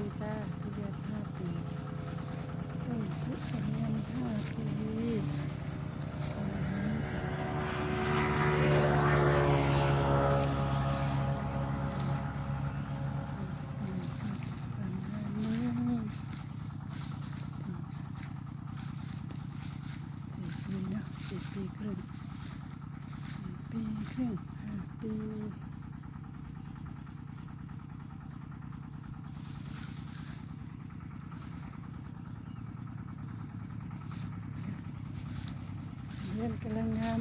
นจ้าทุเรียนห้าปีต้นทุเรียนห้าปีอันนี้จ้ะอืมประมาณนี้สี่ปีเนอะสี่ปีครึ่งสี่ปีครึ่งห้าปี เรียนกำลังงาม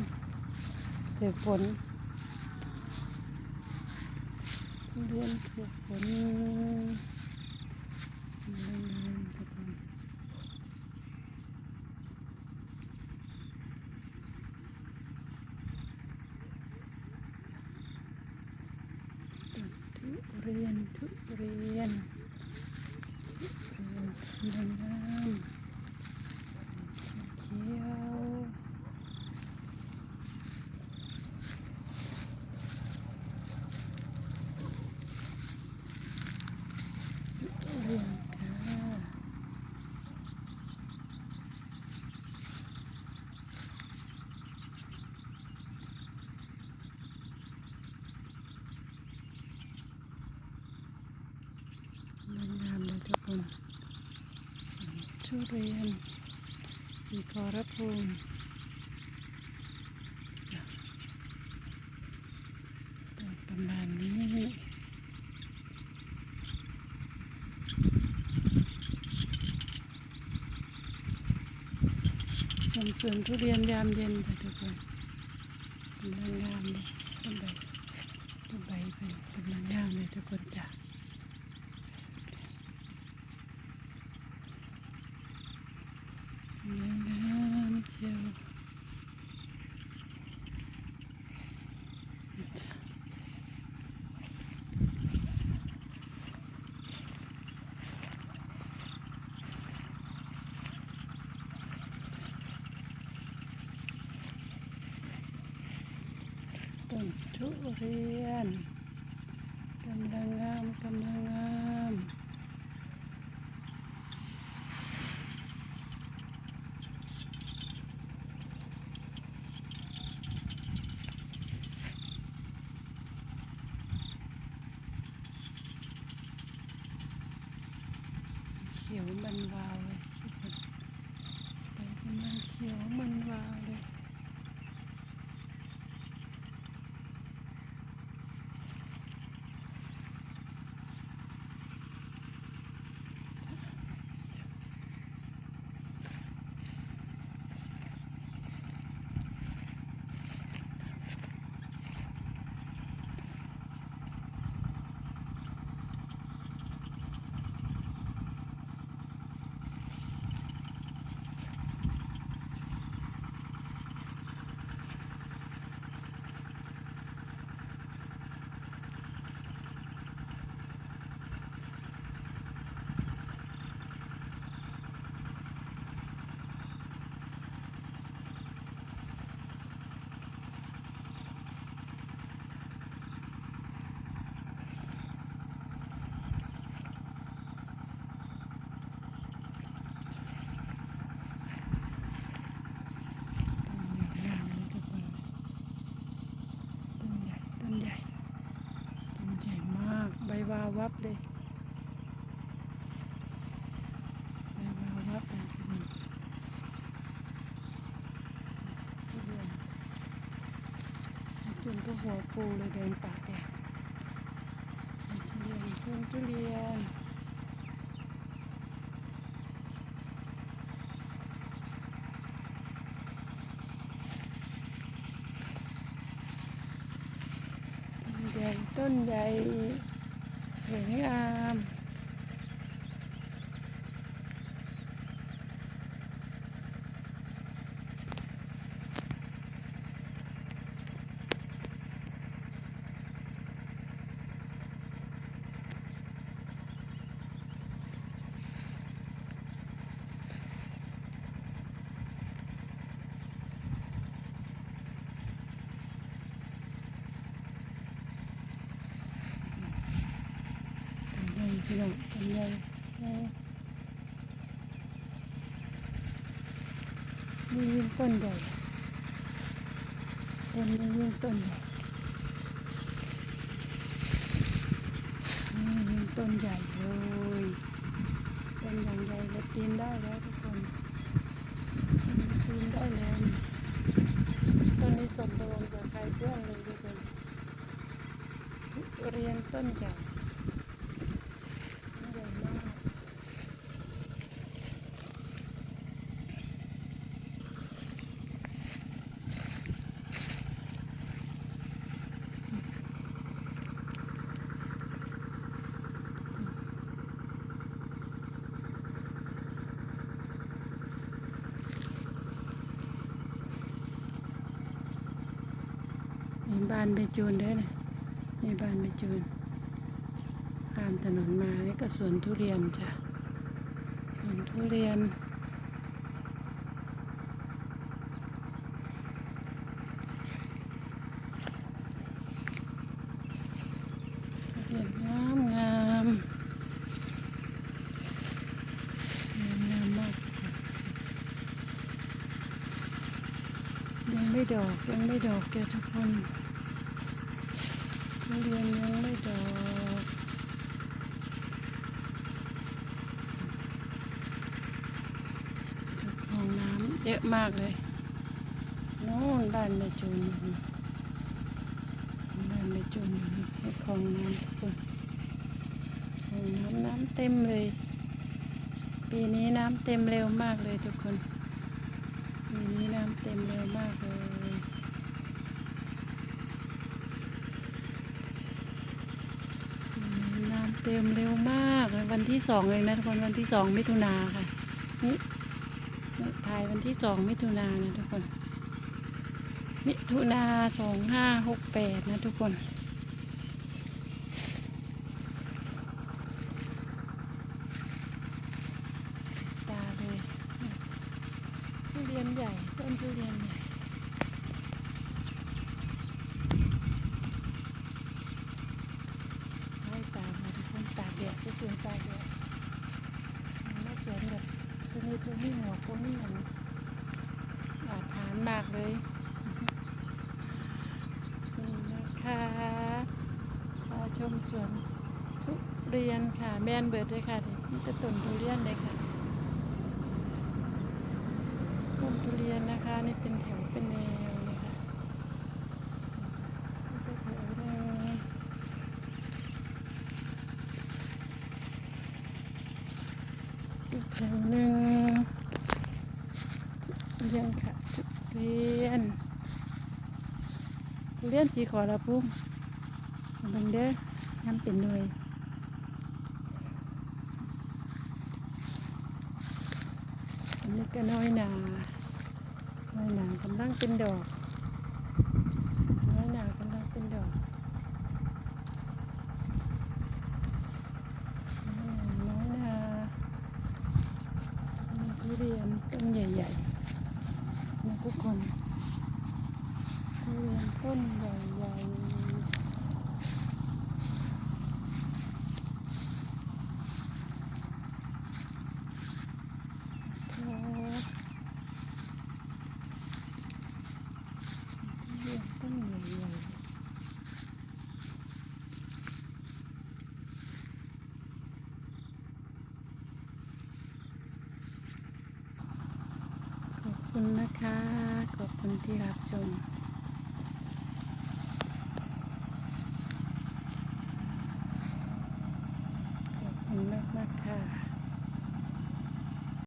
ถือฝนเรียนถือฝนกำลังงามทุกคนต้นทุเรียนทุเรียนทุเรียนกำลังงามเขียวๆ เรียนค่ะงามงามเลย ทุกคนสวนทุเรียนสีขอรภูมิต้นประมาณนี้ชมสวนทุเรียนยามเย็นค่ะทุกคนกำลังงามเลยต้นใบต้นใบเป็นกำลังงามเลยทุกคนจ้ะกำลังงามเชียวจ้ะ ต้นทุเรียนกำลังงามกำลังงามเขียวมันวาวเลยทุกคนใบกำลังเขียวมันวาวเลย ต้นใหญ่งามเลยทุกคนต้นใหญ่ ต้นใหญ่ ต้นใหญ่มาก ใบ วับเลยใบวาวับเลยทุกคนก็หัวฟูเลยเดินตากแดดทุเรียนต้นทุเรียนต้นใหญ่ต้นใหญ่ สวยงามต้นใหญ่ พี่น้องต้นใหญ่นี่ยิ่งต้นใหญ่ต้นนี้ยิ่งต้นใหญ่นี่ยิ่งต้นใหญ่เลยต้นอย่างใหญ่เลยปีนได้แล้วทุกคนปีนได้แล้วต้นนี้สมบูรณ์กับใครเพื่อนเลยทุกคนเรียนต้นใหญ่ บ้านไปจูนด้วยนะมีบ้านไปจูนข้ามถนนมานี่ก็สวนทุเรียนจ้ะสวนทุเรียนทุเรียนงามงามงามงามมากยังไม่ ดอกยังไม่ดอกเดี๋ยวทุกคนทุเรียนยังไม่ดอกห้องน้ำเยอะมากเลยโน่นบ้านแม่จูนบ้านแม่จูนอยู่นี่ในคลองน้ำทุกคนคลองน้ำน้ำเต็มเลย ปีนี้น้ำเต็มเร็วมากเลยทุกคน ปีนี้น้ำเต็มเร็วมากเลยนี้น้ำเต็มเร็วมากเลยวันที่สองเองนะทุกคนวันที่สองมิถุนาค่ะนี่ถ่ายวันที่สองมิถุนายนนะทุกคน มิถุนาสองห้าหกแปดนะทุกคน ตาเลยทุเรีย นใหญ่ ต้นทุเรียนใหญ่ให้ตามมาทุกคนตากแดดก็คือตากแดดมันไม่สวนแบบตัวนี้ตัวนี้หัวตัวนี้อย่างอาถานมากเลยนี่นะคะพาชมสวนทุเรียนค่ะ แมนเบิร์ดเลยค่ะนี่จะต้นทุเรียนเลยค่ะ ต้นทุเรียนนะคะนี่เป็นแถวเป็นแนวเลยค่ะนี่ก็แถวแนวอีกแถวหนึ่งทุเรียนค่ะทุเรียนทุเรียนสีขอละปุ้มเอาเบังเด้อน้ำเป็นหน่วยอันนี้ ก็น้อยหนาน้อยหนากำลังเป็นดอก น้อยหนากำลังเป็นดอก น้อยหนามีทุเรียนต้นใหญ่ๆนะทุกคนทุเรียนต้นใหญ่ๆครับ เรียนต้นใหญ่ๆขอบ คุณนะคะ ขอบคุณที่รับชมขอบคุณมากมากค่ะ